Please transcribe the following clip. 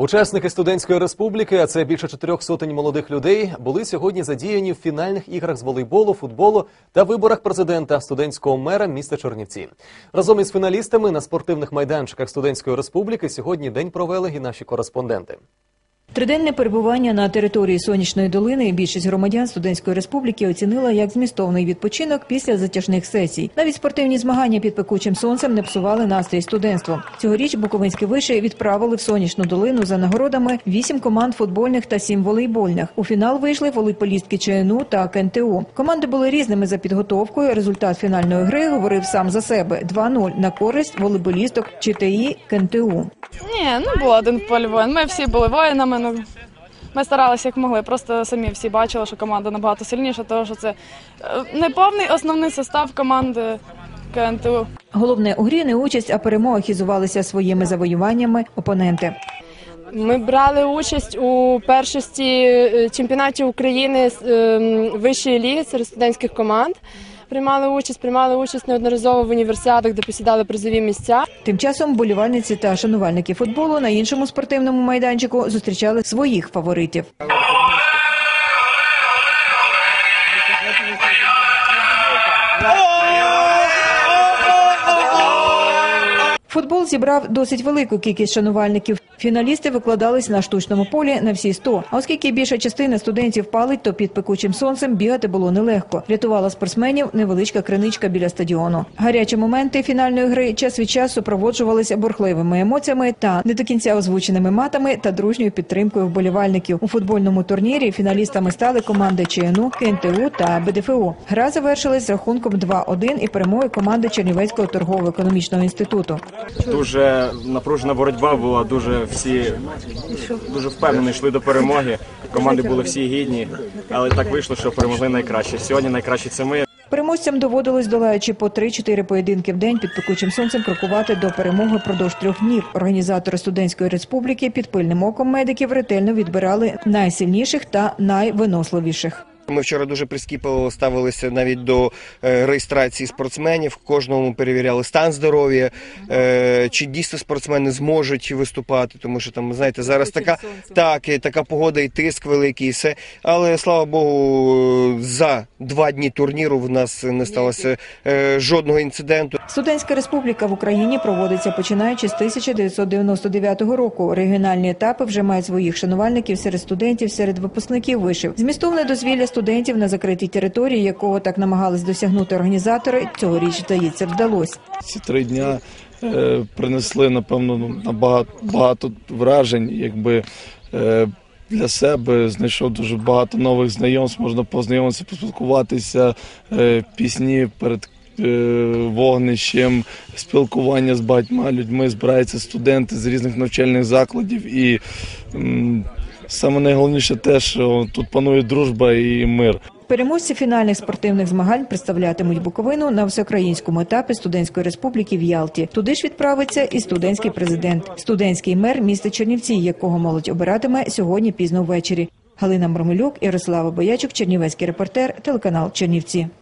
Учасники студентської республіки, а це більше чотирьох сотень молодих людей, були сьогодні задіяні в фінальних іграх з волейболу, футболу та виборах президента студентського мера міста Чернівці. Разом із фіналістами на спортивних майданчиках студентської республіки сьогодні день провели і наші кореспонденти. Триденне перебування на території сонячної долини більшість громадян студентської республіки оцінила як змістовний відпочинок після затяжних сесій. Навіть спортивні змагання під пекучим сонцем не псували настрій студентству. Цьогоріч Буковинські виші відправили в сонячну долину за нагородами вісім команд футбольних та сім волейбольних. У фінал вийшли волейболістки ЧНУ та КНТУ. Команди були різними за підготовкою. Результат фінальної гри говорив сам за себе: 2-0 на користь волейболісток ЧТІ КНТУ. Ні, ну був один в полі воїн. Ми всі були воїнами. Ну ми старалися як могли. Просто самі всі бачили, що команда набагато сильніша, тому що це е, не повний основний состав команди КНТУ. Головне у грі не участь, а перемога хізувалися своїми завоюваннями опоненти. Ми брали участь у першості е, чемпіонаті України з ем, вищої ліги серед студентських команд. Приймали участь, приймали участь неодноразово в універсіадах, де посідали призові місця. Тим часом болівальниці та шанувальники футболу на іншому спортивному майданчику зустрічали своїх фаворитів. Футбол зібрав досить велику кількість шанувальників. Фіналісти викладались на штучному полі на всі 100. А оскільки більша частина студентів палить, то під пекучим сонцем бігати було нелегко. Рятувала спортсменів невеличка криничка біля стадіону. Гарячі моменти фінальної гри час від часу супроводжувалися бурхливими емоціями та не до кінця озвученими матами та дружньою підтримкою вболівальників. У футбольному турнірі фіналістами стали команди ЧНУ, КНТУ та БДФУ. Гра завершилась рахунком 2-1 і перемогою команди Чернівецького торгово-економічного інституту. Дуже напружена боротьба була, дуже всі дуже впевнено йшли до перемоги. Команди були всі гідні, але так вийшло, що перемогли найкраще. Сьогодні найкраще це ми. Переможцям доводилось, долаючи по 3-4 поєдинки в день під пекучим сонцем, крокувати до перемоги впродовж трьох днів. Організатори студентської республіки під пильним оком медиків ретельно відбирали найсильніших та найвиносливіших. Ми вчора дуже прискіпливо ставилися навіть до е, реєстрації спортсменів. Кожному перевіряли стан здоров'я, е, чи дійсно спортсмени зможуть виступати, тому що там знаєте, зараз така так, і така погода, і тиск великий, і все. Але слава Богу, за два дні турніру в нас не сталося е, жодного інциденту. Студентська республіка в Україні проводиться починаючи з 1999 року. Регіональні етапи вже мають своїх шанувальників серед студентів, серед випускників вишів. Змістовне дозвілля студентів на закритій території, якого так намагались досягнути організатори, цьогоріч здається вдалося. ці три дня е, принесли, напевно, набагато багато вражень, якби е, для себе знайшов дуже багато нових знайомств, можна познайомитися, поспілкуватися, е, пісні перед. Вогнищем, спілкування з багатьма людьми, збираються студенти з різних навчальних закладів. І саме найголовніше те, що тут панує дружба і мир. Переможці фінальних спортивних змагань представлятимуть Буковину на всеукраїнському етапі студентської республіки в Ялті. Туди ж відправиться і студентський президент, студентський мер міста Чернівці, якого молодь обиратиме сьогодні пізно ввечері. Галина Мармелюк, Ярослава Боячук, Чернівецький репортер, телеканал Чернівці.